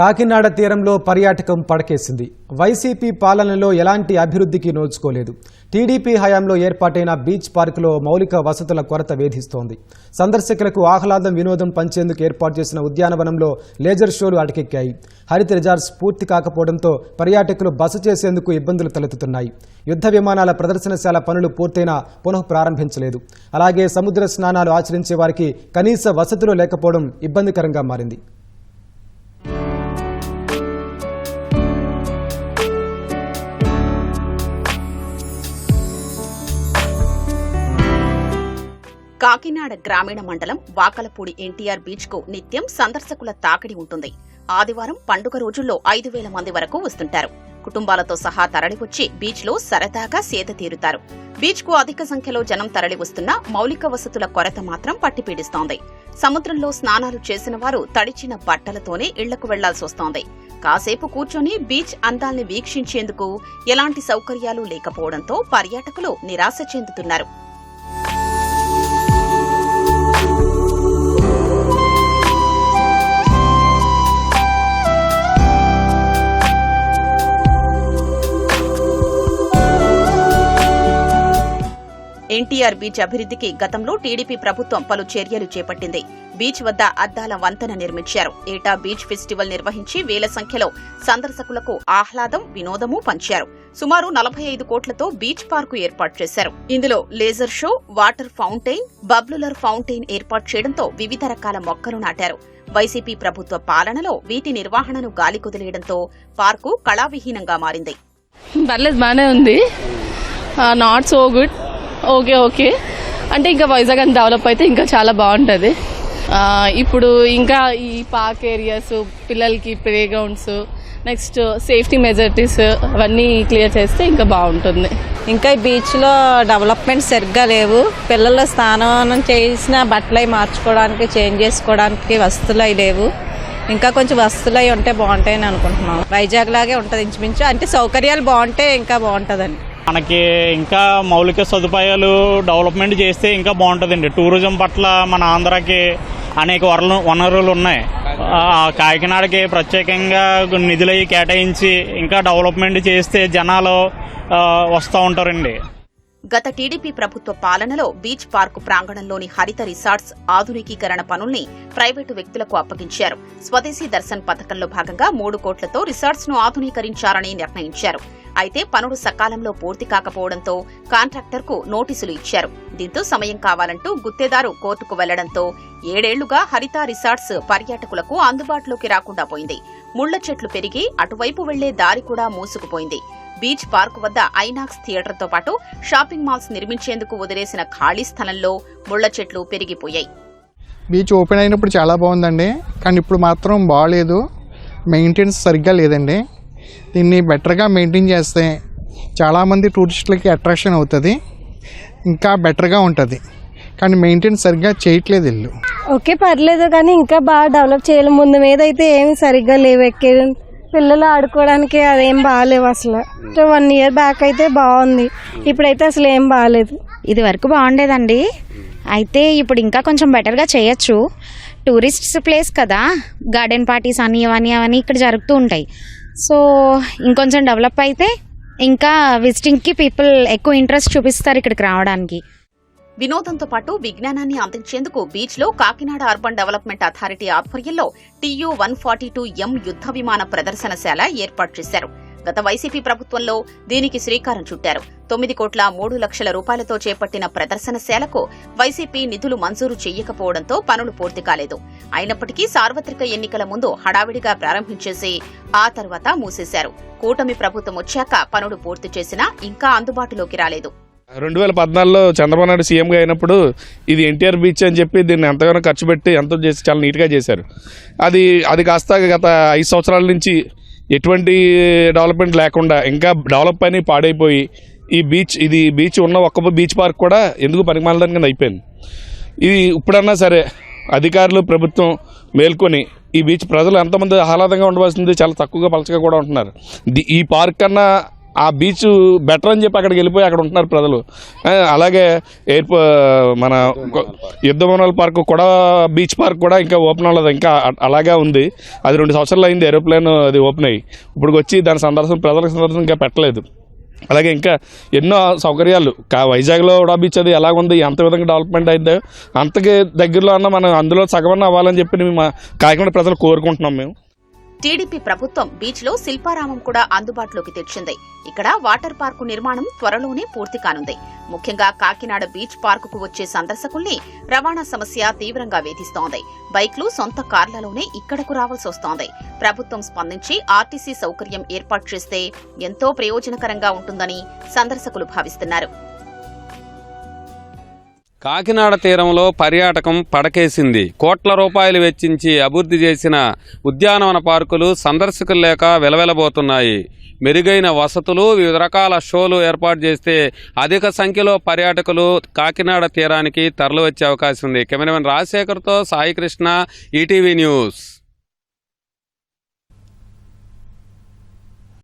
కాకినాడ తీరంలో పర్యాటకం పడకేసింది. వైసీపీ పాలనలో ఎలాంటి అభివృద్ధికి నోచుకోలేదు. టీడీపీ హయాంలో ఏర్పాటైన బీచ్ పార్కులో మౌలిక వసతుల కొరత వేధిస్తోంది. సందర్శకులకు ఆహ్లాదం వినోదం పంచేందుకు ఏర్పాటు చేసిన ఉద్యానవనంలో లేజర్ షోలు అటకెక్కాయి. హరిత రిజార్ట్స్ పూర్తి కాకపోవడంతో పర్యాటకులు బస చేసేందుకు ఇబ్బందులు తలెత్తుతున్నాయి. యుద్ధ విమానాల ప్రదర్శనశాల పనులు పూర్తయినా పునః ప్రారంభించలేదు. అలాగే సముద్ర స్నానాలు ఆచరించే వారికి కనీస వసతులు లేకపోవడం ఇబ్బందికరంగా మారింది. కాకినాడ గ్రామీణ మండలం వాకలపూడి ఎన్టీఆర్ బీచ్కు నిత్యం సందర్శకుల తాకిడి ఉంటుంది. ఆదివారం పండుగ రోజుల్లో ఐదు వేల మంది వరకు వస్తుంటారు. కుటుంబాలతో సహా తరలివచ్చి బీచ్లో సరదాగా సేద తీరుతారు. బీచ్కు అధిక సంఖ్యలో జనం తరలి వస్తున్నా మౌలిక వసతుల కొరత మాత్రం పట్టిపీడిస్తోంది. సముద్రంలో స్నానాలు చేసిన వారు తడిచిన బట్టలతోనే ఇళ్ళకు వెళ్ళాల్సి వస్తోంది. కాసేపు కూర్చొని బీచ్ అందాల్ని వీక్షించేందుకు ఎలాంటి సౌకర్యాలు లేకపోవడంతో పర్యాటకులు నిరాశ చెందుతున్నారు. ఎన్టీఆర్ బీచ్ అభివృద్ధికి గతంలో టీడీపీ ప్రభుత్వం పలు చర్యలు చేపట్టింది. బీచ్ వద్ద అద్దాల వంతెన నిర్మించారు. ఏటా బీచ్ ఫెస్టివల్ నిర్వహించి వేల సంఖ్యలో సందర్శకులకు ఆహ్లాదం వినోదము పంచారు. సుమారు నలభై ఐదు కోట్లతో బీచ్ పార్కు ఏర్పాటు చేశారు. ఇందులో laser show water fountain bubbler fountain ఏర్పాటు చేయడంతో వివిధ రకాల మొక్కలు నాటారు. వైసీపీ ప్రభుత్వ పాలనలో వీటి నిర్వహణను గాలి కుదిలేయడంతో పార్కు కళావిహీనంగా మారింది. పర్లేదు బాగానే ఉంది. Not so good. Okay okay. అంటే ఇంకా వైజాగ్ అని డెవలప్ అయితే ఇంకా చాలా బాగుంటుంది. ఇప్పుడు ఇంకా ఈ పార్క్ ఏరియాస్ పిల్లలకి play grounds next safety majorities అవన్నీ క్లియర్ చేస్తే ఇంకా బాగుంటుంది. ఇంకా ఈ బీచ్లో డెవలప్మెంట్ సరిగ్గా లేవు. పిల్లల స్నానం చేసిన బట్టలు అవి మార్చుకోవడానికి చేంజ్ చేసుకోవడానికి వస్తువులు అవి లేవు. ఇంకా కొంచెం వస్తువులు అవి ఉంటే బాగుంటాయని అనుకుంటున్నాం. వైజాగ్ లాగే ఉంటుంది ఇంచుమించు. అంటే సౌకర్యాలు బాగుంటే ఇంకా బాగుంటుందండి మనకి ఇంకా మౌలిక సదుపాయాలు డెవలప్మెంట్ చేస్తే ఇంకా బాగుంటుందండి. టూరిజం పట్ల మన ఆంధ్రాకి అనేక వనరులు వనరులు ఉన్నాయి. కాకినాడకి ప్రత్యేకంగా నిధులు కేటాయించి ఇంకా డెవలప్మెంట్ చేస్తే జనాలు వస్తూ ఉంటారండి. గత టీడీపీ ప్రభుత్వ పాలనలో బీచ్ పార్కు ప్రాంగణంలోని హరిత రిసార్ట్స్ ఆధునికీకరణ పనుల్ని ప్రైవేటు వ్యక్తులకు అప్పగించారు. స్వదేశీ దర్శన్ పథకంలో భాగంగా మూడు కోట్లతో రిసార్ట్స్ను నిర్ణయించారు. అయితే పనులు సకాలంలో పూర్తి కాకపోవడంతో కాంట్రాక్టర్కు నోటీసులు ఇచ్చారు. దీంతో సమయం కావాలంటూ గుత్తేదారు కోర్టుకు వెళ్ళడంతో ఏడేళ్ళుగా హరిత రిసార్ట్స్ పర్యాటకులకు అందుబాటులోకి రాకుండా పోయింది. ముళ్ళ చెట్లు పెరిగి అటువైపు వెళ్ళే దారి కూడా మూసుకుపోయింది. బీచ్ పార్క్ వద్ద ఐనాక్స్ థియేటర్తో పాటు షాపింగ్ మాల్స్ నిర్మించేందుకు వదిలేసిన ఖాళీ స్థలంలో ముళ్ళ చెట్లు పెరిగిపోయాయి. బీచ్ ఓపెన్ అయినప్పుడు చాలా బాగుందండి. కానీ ఇప్పుడు మాత్రం బాగాలేదు మెయింటెనెన్స్ సరిగ్గా లేదండి. దీన్ని బెటర్గా మెయింటైన్ చేస్తే చాలామంది టూరిస్టులకి అట్రాక్షన్ అవుతుంది ఇంకా బెటర్గా ఉంటుంది. కానీ మెయింటెనెన్స్ సరిగ్గా చేయట్లేదు ఇల్లు. ఓకే పర్లేదు కానీ ఇంకా బాగా డెవలప్ చేయాలి. ముందు మీద అయితే ఏమి సరిగ్గా లేవు ఎక్కే పిల్లలు ఆడుకోవడానికి అదేం బాగాలేవు అసలు. వన్ ఇయర్ బ్యాక్ అయితే బాగుంది. ఇప్పుడైతే అసలు ఏం బాగాలేదు. ఇది వరకు బాగుండేదండి. అయితే ఇప్పుడు ఇంకా కొంచెం బెటర్గా చేయొచ్చు. టూరిస్ట్స్ ప్లేస్ కదా గార్డెన్ పార్టీస్ అని అవన్నీ అవన్నీ ఇక్కడ జరుగుతూ ఉంటాయి. సో ఇంకొంచెం డెవలప్ అయితే ఇంకా విజిటింగ్కి పీపుల్ ఎక్కువ ఇంట్రెస్ట్ చూపిస్తారు ఇక్కడికి రావడానికి. వినోదంతో పాటు విజ్ఞానాన్ని అందించేందుకు బీచ్లో కాకినాడ అర్బన్ డెవలప్మెంట్ అథారిటీ ఆధ్వర్యంలో TU one forty two M యుద్ధ విమాన ప్రదర్శనశాల ఏర్పాటు చేశారు. గత వైసీపీ ప్రభుత్వంలో దీనికి శ్రీకారం చుట్టారు. తొమ్మిది కోట్ల మూడు లక్షల రూపాయలతో చేపట్టిన ప్రదర్శనశాలకు వైసీపీ నిధులు మంజూరు చేయకపోవడంతో పనులు పూర్తి కాలేదు. అయినప్పటికీ సార్వత్రిక ఎన్నికల ముందు హడావిడిగా ప్రారంభించేసి ఆ తర్వాత మూసేశారు. కూటమి ప్రభుత్వం వచ్చాక పనులు పూర్తి చేసినా ఇంకా అందుబాటులోకి రాలేదు. రెండు వేల పద్నాలుగులో చంద్రబాబు నాయుడు సీఎంగా అయినప్పుడు ఇది ఎన్టీఆర్ బీచ్ అని చెప్పి దీన్ని ఎంతగానో ఖర్చు పెట్టి ఎంతో చేసి చాలా నీట్గా చేశారు. అది అది కాస్త గత ఐదు సంవత్సరాల నుంచి ఎటువంటి డెవలప్మెంట్ లేకుండా ఇంకా డెవలప్ అని పాడైపోయి ఈ బీచ్ ఇది బీచ్ ఉన్న ఒక్క బీచ్ పార్క్ కూడా ఎందుకు పనికిమాలదాని కింద అయిపోయింది? ఇది ఇప్పుడన్నా సరే అధికారులు ప్రభుత్వం మేల్కొని ఈ బీచ్ ప్రజలు ఎంతమంది ఆహ్లాదంగా ఉండవలసింది చాలా తక్కువగా పలచగా కూడా ఉంటున్నారు. ది- ఈ పార్క్ కన్నా ఆ బీచ్ బెటర్ అని చెప్పి అక్కడికి వెళ్ళిపోయి అక్కడ ఉంటున్నారు ప్రజలు. అలాగే ఎయిర్పో మన కొ- పార్క్ కూడా బీచ్ పార్క్ కూడా ఇంకా ఓపెన్ అవ్వలేదు. ఇంకా అ- అలాగే ఉంది. అది రెండు సంవత్సరాలు అయింది ఏరోప్లేన్ అది ఓపెన్ అయ్యి. ఇప్పుడు వచ్చి దాని సందర్శన ప్రజలకు సందర్శన ఇంకా పెట్టలేదు. అలాగే ఇంకా ఎన్నో సౌకర్యాలు. కా వైజాగ్లో కూడా బీచ్ అది ఎలాగుంది ఎంత విధంగా డెవలప్మెంట్ అయిందో అంతకి దగ్గరలో అన్న మనం అందులో సగమన్న అవ్వాలని చెప్పి మేము మా కాకినాడ ప్రజలు కోరుకుంటున్నాం మేము. టీడీపీ ప్రభుత్వం బీచ్లో శిల్పారామం కూడా అందుబాటులోకి తెచ్చింది. ఇక్కడ వాటర్ పార్కు నిర్మాణం త్వరలోనే పూర్తి కానుంది. ముఖ్యంగా కాకినాడ బీచ్ పార్కుకు వచ్చే సందర్శకుల్ని రవాణా సమస్య తీవ్రంగా వేధిస్తోంది. బైక్లు సొంత కార్లలోనే ఇక్కడకు రావాల్సి వస్తోంది. ప్రభుత్వం స్పందించి ఆర్టీసీ సౌకర్యం ఏర్పాటు చేస్తే ఎంతో ప్రయోజనకరంగా ఉంటుందని సందర్శకులు భావిస్తున్నారు. కాకినాడ తీరంలో పర్యాటకం పడకేసింది. కోట్ల రూపాయలు వెచ్చించి అభివృద్ధి చేసిన ఉద్యానవన పార్కులు సందర్శకులు లేక వెలవెలబోతున్నాయి. మెరుగైన వసతులు వివిధ రకాల షోలు ఏర్పాటు చేస్తే అధిక సంఖ్యలో పర్యాటకులు కాకినాడ తీరానికి తరలివచ్చే అవకాశం ఉంది. కెమెరామెన్ రాజశేఖర్తో సాయికృష్ణ ఈటీవీ న్యూస్.